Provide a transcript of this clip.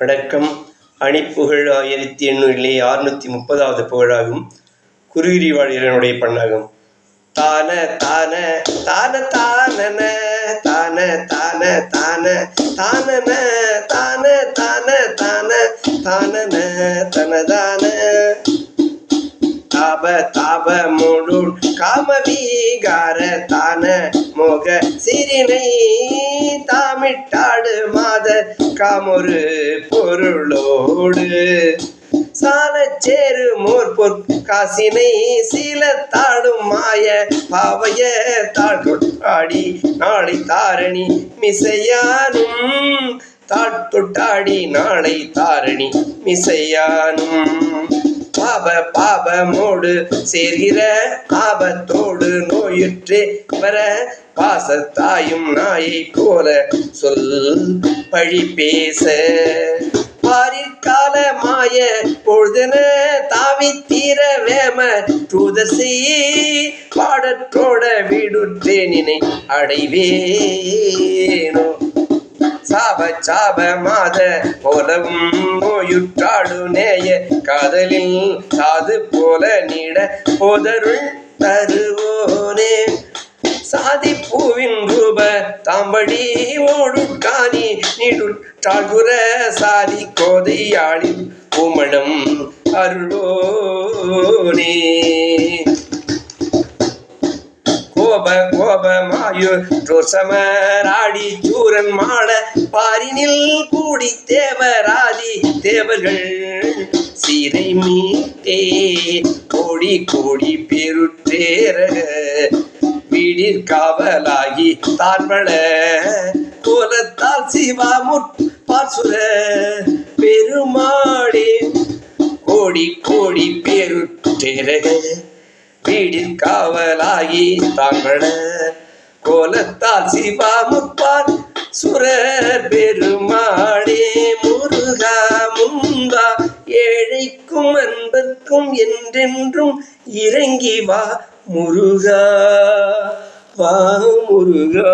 வணக்கம் அணிப்புகழ் ஆயிரத்தி எண்ணூறிலே அறுநூற்றி முப்பதாவது புகழாகும். குருகிரி வாழ்கிறனுடைய பண்ணாகும். தான தான தான தானன தான தான தான தானன தான தான தான தானன தனதான. தாப தாப முழு காமவீகார தான மோக சிறினை தாமிட்டாடு மாத காமொரு பொருளோடு. சாலச்சேரு மோர் பொற் காசினை தாடும் மாய பாவைய தாழ்கொட்டாடி நாளை தாரணி மிசையானும். தாட்தொட்டாடி நாளை தாரணி மிசையானும். பாப பாபமோடு சேர்கிற ஆபத்தோடு நோயுற்றே வர பாசத்தாயும் நாயை போல சொல் பழி பேச. பாரிற்கால மாய பொழுதென தாவி தீர வேம தூதசி பாடற்றோட வீடுற்றேனினை அடைவேனோ. சாப சாப மாத போலவும் நோயுற்றாடு நேய. காதலில் சாது போல நீட போதருள் தருவோனே. சாதி பூவின் ரூப தாம்படி ஓடுக்காணி நீடுற்றாகுர சாதி கோதையாளி பூமணம் அருளோனே கோபமாயு சூரன் மாட பாரினில் கூடி தேவராதி தேவர்கள். சீரை மீட்டே கோடி கோடி பெருற்றேர வீடிற் காவலாகி தார்மள கோலத்தால் சிவா முற்பாசுர பெருமாடே கோடி கோடி பெருற்றேரக வீடில் காவலாகி தாங்கள கோலத்தால் சிவா முப்பார் சுரர் பெருமாளே முருகா முந்தா ஏழைக்கும் அன்பர்க்கும் என்றென்றும் இறங்கி வா முருகா. வா முருகா.